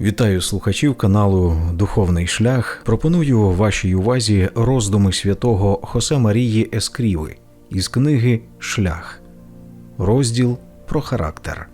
Вітаю слухачів каналу Духовний Шлях. Пропоную вашій увазі роздуми святого Хосе Марії Ескріви із книги Шлях, розділ про характер.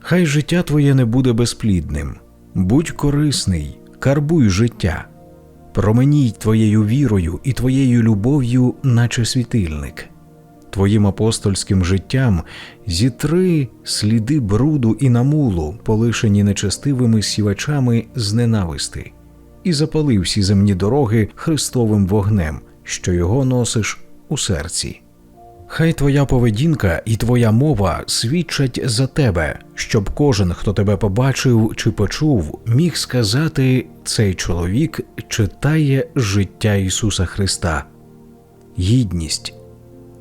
Хай життя твоє не буде безплідним, будь корисний, карбуй життя, променій твоєю вірою і твоєю любов'ю, наче світильник. Твоїм апостольським життям зітри сліди бруду і намулу, полишені нечестивими сівачами з ненависти, і запали всі земні дороги Христовим вогнем, що його носиш у серці. Хай твоя поведінка і твоя мова свідчать за тебе, щоб кожен, хто тебе побачив чи почув, міг сказати цей чоловік читає життя Ісуса Христа. Гідність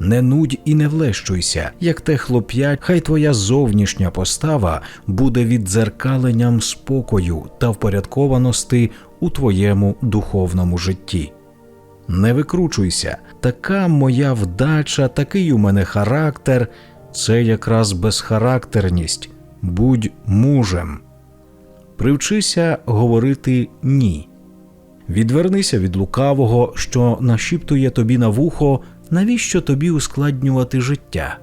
не нудь і не влещуйся, як те хлоп'я, хай твоя зовнішня постава буде віддзеркаленням спокою та впорядкованості у твоєму духовному житті. Не викручуйся, така моя вдача, такий у мене характер, це якраз безхарактерність, будь мужем. Привчися говорити ні. Відвернися від лукавого, що нашіптує тобі на вухо, навіщо тобі ускладнювати життя?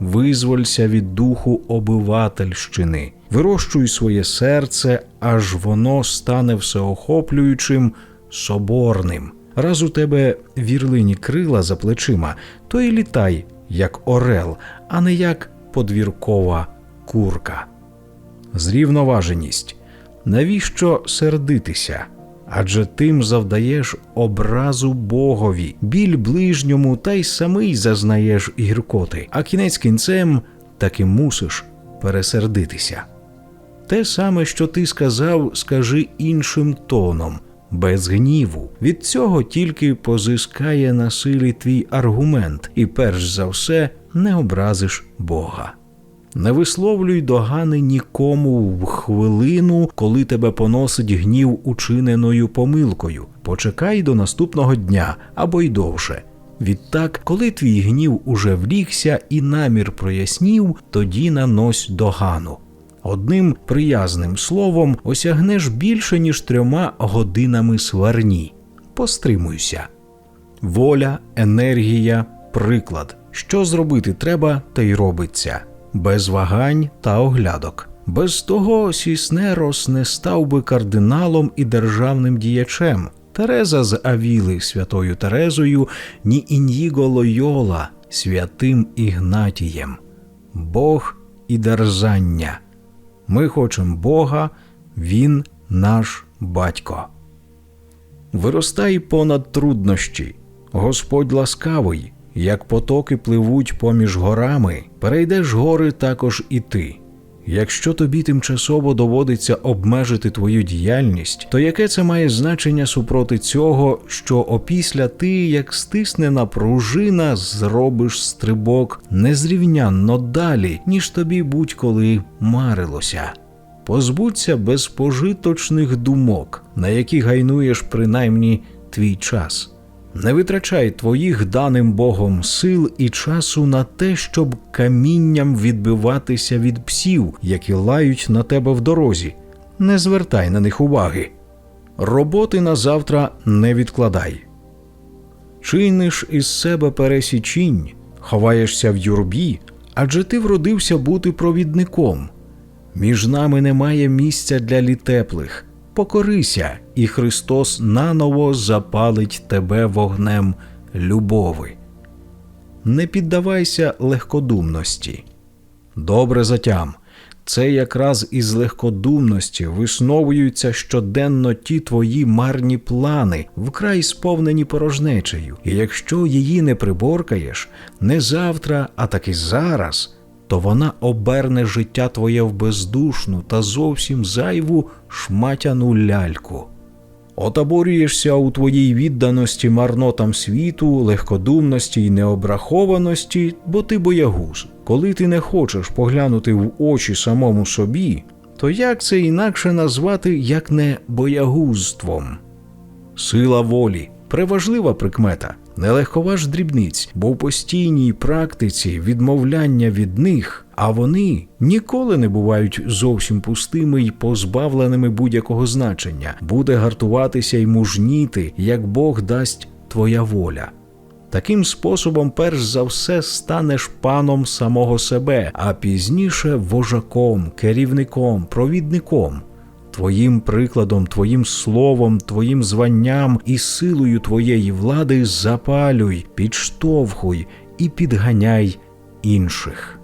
Визволься від духу обивательщини, вирощуй своє серце, аж воно стане всеохоплюючим, соборним. Раз у тебе вірлині крила за плечима, то й літай, як орел, а не як подвіркова курка. Зрівноваженість. Навіщо сердитися? Адже тим завдаєш образу Богові, біль ближньому, та й самий зазнаєш гіркоти, а кінець кінцем таки мусиш пересердитися. Те саме, що ти сказав, скажи іншим тоном, без гніву. Від цього тільки позискає на силі твій аргумент, і перш за все не образиш Бога. Не висловлюй догани нікому в хвилину, коли тебе поносить гнів учиненою помилкою. Почекай до наступного дня або й довше. Відтак, коли твій гнів уже влігся і намір прояснів, тоді нанось догану. Одним приязним словом осягнеш більше, ніж трьома годинами сварні. Постримуйся. Воля, енергія, приклад. Що зробити треба, та й робиться без вагань та оглядок. Без того Сіснерос не став би кардиналом і державним діячем. Тереза з Авіли святою Терезою, ні Ін'їго Лойола святим Ігнатієм. Бог і дерзання. Ми хочемо Бога, Він наш батько. Виростай понад труднощі. Господь ласкавий, як потоки пливуть поміж горами, перейдеш гори також і ти. Якщо тобі тимчасово доводиться обмежити твою діяльність, то яке це має значення супроти цього, що опісля ти, як стиснена пружина, зробиш стрибок незрівнянно далі, ніж тобі будь-коли марилося? Позбудься безпожиточних думок, на які гайнуєш принаймні твій час. Не витрачай твоїх даним Богом сил і часу на те, щоб камінням відбиватися від псів, які лають на тебе в дорозі. Не звертай на них уваги. Роботи на завтра не відкладай. Чиниш із себе пересічінь, ховаєшся в юрбі, адже ти вродився бути провідником. Між нами немає місця для літеплих покорися, і Христос наново запалить тебе вогнем любови. Не піддавайся легкодумності. Добре затям. Це якраз із легкодумності висновуються щоденно ті твої марні плани, вкрай сповнені порожнечею, і якщо її не приборкаєш, не завтра, а таки зараз то вона оберне життя твоє в бездушну та зовсім зайву шматяну ляльку. Отаборюєшся у твоїй відданості марнотам світу, легкодумності й необрахованості, бо ти боягуз. Коли ти не хочеш поглянути в очі самому собі, то як це інакше назвати, як не боягузством? Сила волі преважлива прикмета. Не легковаж дрібниць, бо в постійній практиці відмовляння від них, а вони ніколи не бувають зовсім пустими й позбавленими будь-якого значення, буде гартуватися й мужніти, як Бог дасть твоя воля. Таким способом, перш за все, станеш паном самого себе, а пізніше вожаком, керівником, провідником. Твоїм прикладом, твоїм словом, твоїм званням і силою твоєї влади запалюй, підштовхуй і підганяй інших.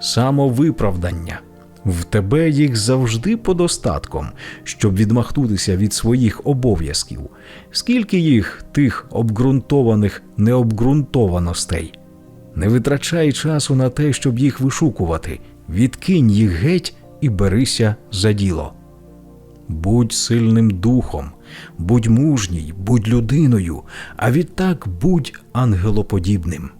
Самовиправдання. В тебе їх завжди подостатком, щоб відмахнутися від своїх обов'язків. Скільки їх, тих обґрунтованих необґрунтованостей? Не витрачай часу на те, щоб їх вишукувати. Відкинь їх геть і берися за діло. Будь сильним духом, будь мужній, будь людиною, а відтак будь ангелоподібним.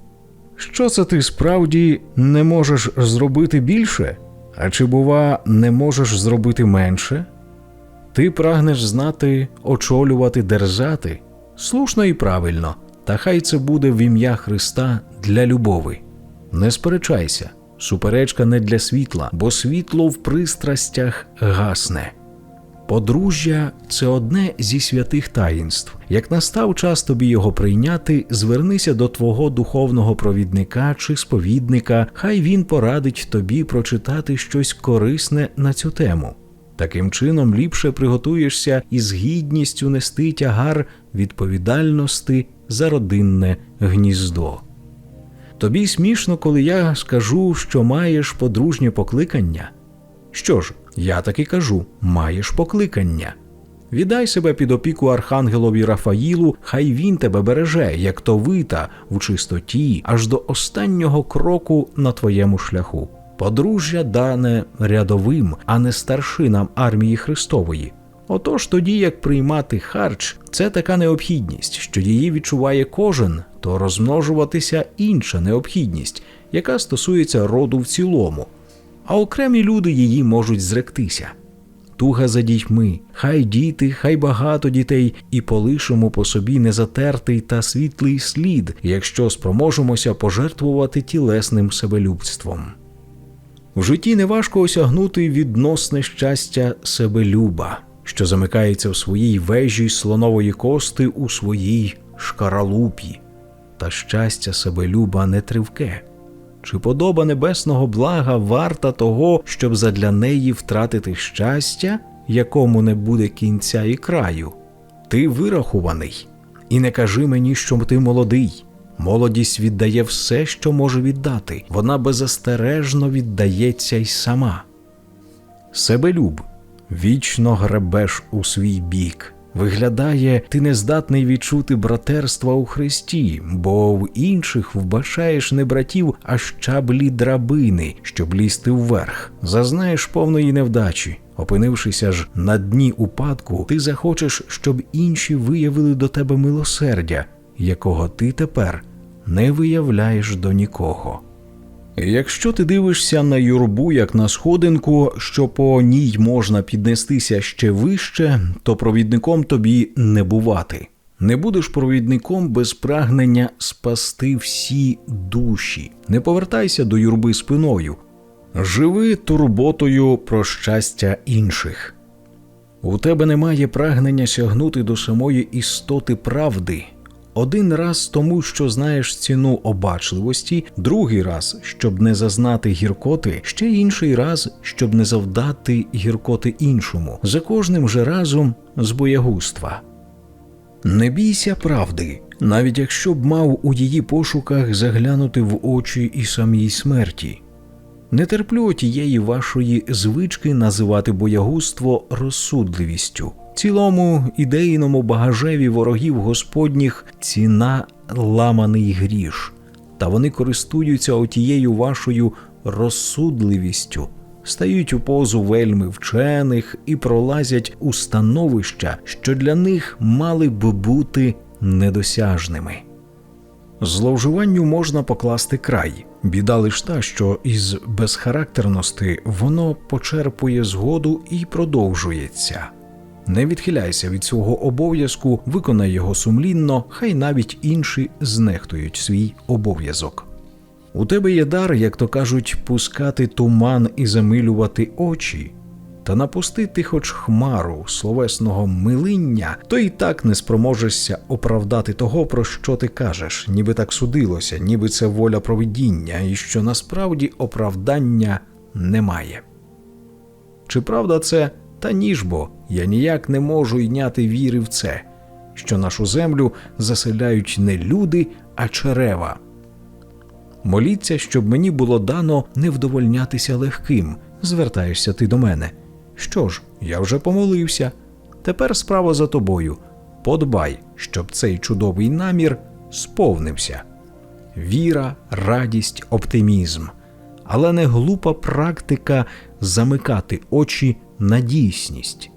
Що це ти справді не можеш зробити більше? А чи, бува, не можеш зробити менше? Ти прагнеш знати, очолювати, дерзати? Слушно і правильно, та хай це буде в ім'я Христа для любови. Не сперечайся, суперечка не для світла, бо світло в пристрастях гасне. Подружжя це одне зі святих таїнств. Як настав час тобі його прийняти, звернися до твого духовного провідника чи сповідника, хай він порадить тобі прочитати щось корисне на цю тему. Таким чином ліпше приготуєшся із гідністю нести тягар відповідальності за родинне гніздо. Тобі смішно, коли я скажу, що маєш подружнє покликання. Що ж, я таки кажу: маєш покликання. Віддай себе під опіку архангелові Рафаїлу, хай він тебе береже, як то вита в чистоті, аж до останнього кроку на твоєму шляху. Подружжя дане рядовим, а не старшинам армії Христової. Отож тоді, як приймати харч, це така необхідність, що її відчуває кожен, то розмножуватися інша необхідність, яка стосується роду в цілому, а окремі люди її можуть зректися. Туга за дітьми, хай діти, хай багато дітей, і полишимо по собі незатертий та світлий слід, якщо спроможемося пожертвувати тілесним себелюбством. В житті неважко осягнути відносне щастя себелюба, що замикається в своїй вежі слонової кости у своїй шкаралупі, та щастя себелюба не тривке. Чи подоба небесного блага варта того, щоб задля неї втратити щастя, якому не буде кінця і краю? Ти вирахуваний, і не кажи мені, що ти молодий. Молодість віддає все, що може віддати, вона беззастережно віддається й сама. Себелюб, вічно гребеш у свій бік. Виглядає, ти не здатний відчути братерства у Христі, бо в інших вбачаєш не братів, а щаблі драбини, щоб лізти вверх. Зазнаєш повної невдачі. Опинившися ж на дні упадку, ти захочеш, щоб інші виявили до тебе милосердя, якого ти тепер не виявляєш до нікого. Якщо ти дивишся на юрбу як на сходинку, що по ній можна піднестися ще вище, то провідником тобі не бувати. Не будеш провідником без прагнення спасти всі душі. Не повертайся до юрби спиною, живи турботою про щастя інших. У тебе немає прагнення сягнути до самої істоти правди. Один раз тому, що знаєш ціну обачливості, другий раз, щоб не зазнати гіркоти, ще інший раз, щоб не завдати гіркоти іншому, за кожним же разом з боягузтва. Не бійся правди, навіть якщо б мав у її пошуках заглянути в очі і самій смерті. Не терплю тієї вашої звички називати боягузтво розсудливістю. Цілому ідейному багажеві ворогів господніх ціна ламаний гріш, та вони користуються отією вашою розсудливістю, стають у позу вельми вчених і пролазять у становища, що для них мали б бути недосяжними. Зловживанню можна покласти край. Біда лиш та, що із безхарактерності воно почерпує згоду і продовжується. Не відхиляйся від свого обов'язку, виконай його сумлінно, хай навіть інші знехтують свій обов'язок. У тебе є дар, як то кажуть, пускати туман і замилювати очі. Та напустити хоч хмару словесного милиння, то і так не спроможешся оправдати того, про що ти кажеш, ніби так судилося, ніби це воля провидіння, і що насправді оправдання немає. Чи правда це? Та ніж бо я ніяк не можу йняти віри в це, що нашу землю заселяють не люди, а черева. Моліться, щоб мені було дано не вдовольнятися легким, звертаєшся ти до мене. Що ж, я вже помолився. Тепер справа за тобою. Подбай, щоб цей чудовий намір сповнився. Віра, радість, оптимізм, але не глупа практика замикати очі на дійсність.